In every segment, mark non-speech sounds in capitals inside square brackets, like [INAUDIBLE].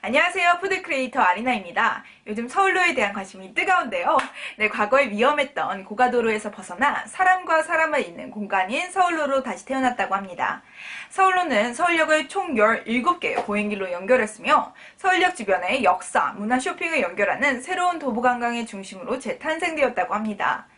안녕하세요. 푸드 크리에이터 아리나입니다. 요즘 서울로에 대한 관심이 뜨거운데요. 네, 과거에 위험했던 고가도로에서 벗어나 사람과 사람을 잇는 공간인 서울로로 다시 태어났다고 합니다. 서울로는 서울역을 총 17개의 보행길로 연결했으며 서울역 주변의 역사, 문화 쇼핑을 연결하는 새로운 도보관광의 중심으로 재탄생되었다고 합니다.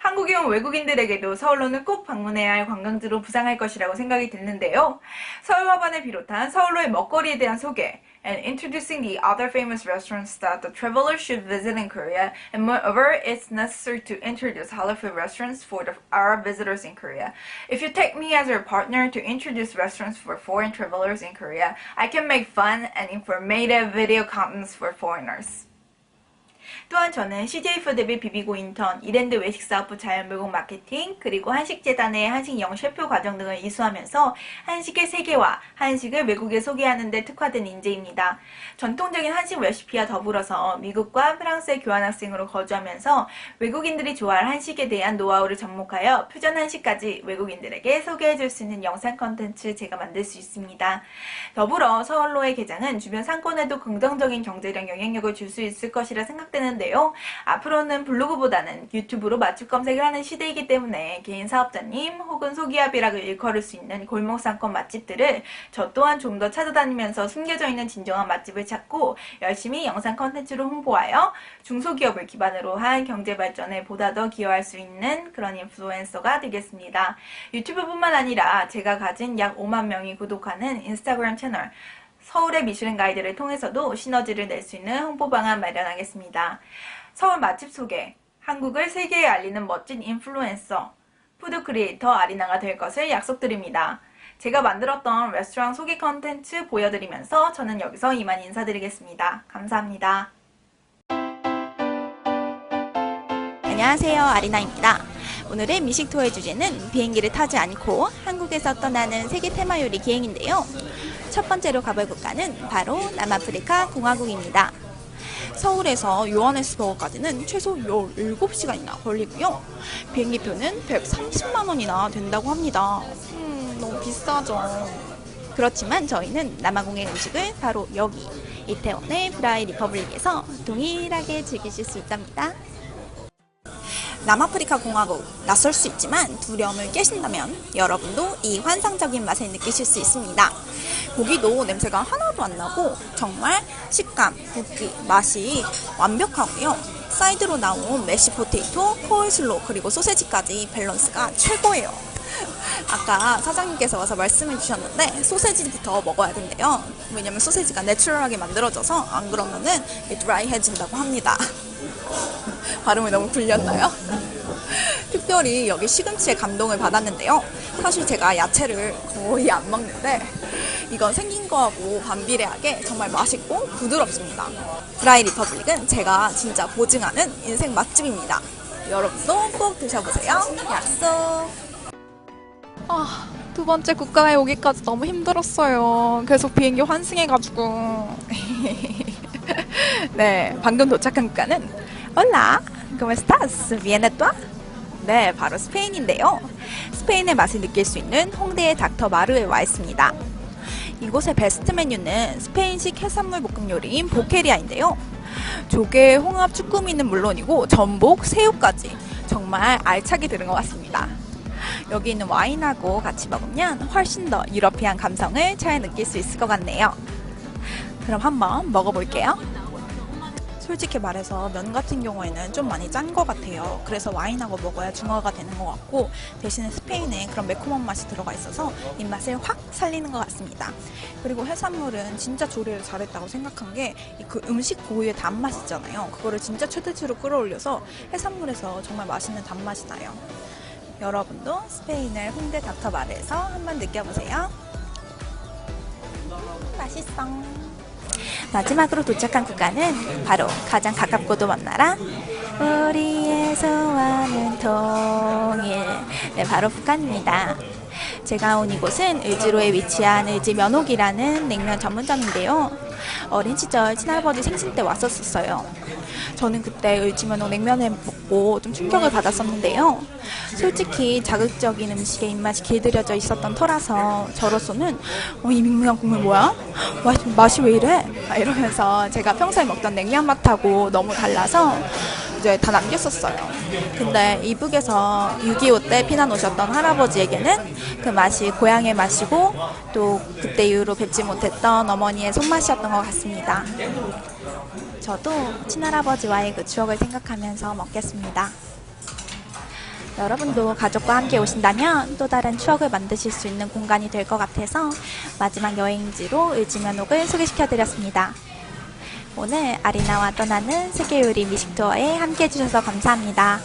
한국에 온 외국인들에게도 서울로는 꼭 방문해야 할 관광지로 부상할 것이라고 생각이 드는데요. 서울 화반을 비롯한 서울로의 먹거리에 대한 소개, and introducing the other famous restaurants that the traveler should visit in Korea. And moreover, it's necessary to introduce Halal food restaurants for the, our visitors in Korea. If you take me as your partner to introduce restaurants for foreign travelers in Korea, I can make fun and informative video contents for foreigners. 또한 저는 CJ 푸드빌 비비고 인턴, 이랜드 외식사업부 자연물건 마케팅, 그리고 한식재단의 한식 영셰표 과정 등을 이수하면서 한식의 세계와 한식을 외국에 소개하는 데 특화된 인재입니다. 전통적인 한식 레시피와 더불어서 미국과 프랑스의 교환학생으로 거주하면서 외국인들이 좋아할 한식에 대한 노하우를 접목하여 퓨전 한식까지 외국인들에게 소개해 줄 수 있는 영상 컨텐츠 제가 만들 수 있습니다. 더불어 서울로의 개장은 주변 상권에도 긍정적인 경제력 영향력을 줄 수 있을 것이라 생각 되는 있는데요. 앞으로는 블로그보다는 유튜브로 맛집 검색을 하는 시대이기 때문에 개인 사업자님 혹은 소기업이라고 일컬을 수 있는 골목 상권 맛집들을 저 또한 좀 더 찾아다니면서 숨겨져 있는 진정한 맛집을 찾고 열심히 영상 컨텐츠로 홍보하여 중소기업을 기반으로 한 경제 발전에 보다 더 기여할 수 있는 그런 인플루엔서가 되겠습니다. 유튜브뿐만 아니라 제가 가진 약 5만 명이 구독하는 인스타그램 채널 서울의 미슐랭 가이드를 통해서도 시너지를 낼 수 있는 홍보 방안 마련하겠습니다. 서울 맛집 소개, 한국을 세계에 알리는 멋진 인플루엔서, 푸드 크리에이터 아리나가 될 것을 약속드립니다. 제가 만들었던 레스토랑 소개 컨텐츠 보여드리면서 저는 여기서 이만 인사드리겠습니다. 감사합니다. 안녕하세요. 아리나입니다. 오늘의 미식 투어의 주제는 비행기를 타지 않고 한국에서 떠나는 세계 테마 요리 기행인데요. 첫 번째로 가볼 국가는 바로 남아프리카 공화국입니다. 서울에서 요하네스버거까지는 최소 17시간이나 걸리고요. 비행기표는 130만 원이나 된다고 합니다. 음, 너무 비싸죠. 그렇지만 저희는 남아공의 음식을 바로 여기 이태원의 브라이 리퍼블릭에서 동일하게 즐기실 수 있답니다. 남아프리카 공화국 낯설 수 있지만 두려움을 깨신다면 여러분도 이 환상적인 맛을 느끼실 수 있습니다. 고기도 냄새가 하나도 안 나고 정말 식감, 굵기, 맛이 완벽하고요. 사이드로 나온 메시 포테이토, 코울슬로 그리고 소세지까지 밸런스가 최고예요. [LAUGHS] 아까 사장님께서 와서 말씀해 주셨는데 소세지부터 먹어야 된대요. 왜냐면 소세지가 내추럴하게 만들어져서 안 그러면은 드라이해진다고 합니다. [LAUGHS] 발음이 너무 불렸나요? [LAUGHS] 특별히 여기 시금치에 감동을 받았는데요. 사실 제가 야채를 거의 안 먹는데 이건 생긴 거하고 반비례하게 정말 맛있고 부드럽습니다. 드라이 리퍼블릭은 제가 진짜 보증하는 인생 맛집입니다. 여러분도 꼭 드셔보세요. 약속! 아, 두 번째 국가에 오기까지 너무 힘들었어요. 계속 비행기 환승해가지고. [LAUGHS] 네, 방금 도착한 국가는 Hola, ¿cómo estás? ¿Viene tú? 네, 바로 스페인인데요. 스페인의 맛을 느낄 수 있는 홍대의 닥터 마르에 와 있습니다. 이곳의 베스트 메뉴는 스페인식 해산물 볶음 요리인 보케리아인데요. 조개, 홍합, 쭈꾸미는 물론이고 전복, 새우까지 정말 알차게 들은 것 같습니다. 여기 있는 와인하고 같이 먹으면 훨씬 더 유러피안 감성을 잘 느낄 수 있을 것 같네요. 그럼 한번 먹어볼게요. 솔직히 말해서 면 같은 경우에는 좀 많이 짠 것 같아요. 그래서 와인하고 먹어야 중화가 되는 것 같고 대신에 스페인에 그런 매콤한 맛이 들어가 있어서 입맛을 확 살리는 것 같습니다. 그리고 해산물은 진짜 조리를 잘했다고 생각한 게 그 음식 고유의 단맛 있잖아요. 그거를 진짜 최대치로 끌어올려서 해산물에서 정말 맛있는 단맛이 나요. 여러분도 스페인을 홍대 닥터바르에서 한번 느껴보세요. 맛있어. 마지막으로 도착한 국가는 바로 가장 가깝고도 먼 나라 우리의 소원은 통일. 네 바로 북한입니다 제가 온 이곳은 의지로에 위치한 의지 면옥이라는 냉면 전문점인데요. 어린 시절 친할아버지 생신 때 왔었었어요. 저는 그때 의지면옥 냉면을 먹고 좀 충격을 받았었는데요. 솔직히 자극적인 음식에 입맛이 길들여져 있었던 터라서 저로서는 어, 이 밍밍한 국물 뭐야? 맛, 맛이 왜 이래? 막 이러면서 제가 평소에 먹던 냉면 맛하고 너무 달라서 이제 다 남겼었어요. 근데 이북에서 6.25 때 피난 오셨던 할아버지에게는 그 맛이 고향의 맛이고 또 그때 이후로 뵙지 못했던 어머니의 손맛이었던 것 같습니다. 저도 친할아버지와의 그 추억을 생각하면서 먹겠습니다. 여러분도 가족과 함께 오신다면 또 다른 추억을 만드실 수 있는 공간이 될 것 같아서 마지막 여행지로 을지면옥을 소개시켜 드렸습니다. 오늘 아리나와 떠나는 세계 요리 미식 투어에 함께 해주셔서 감사합니다.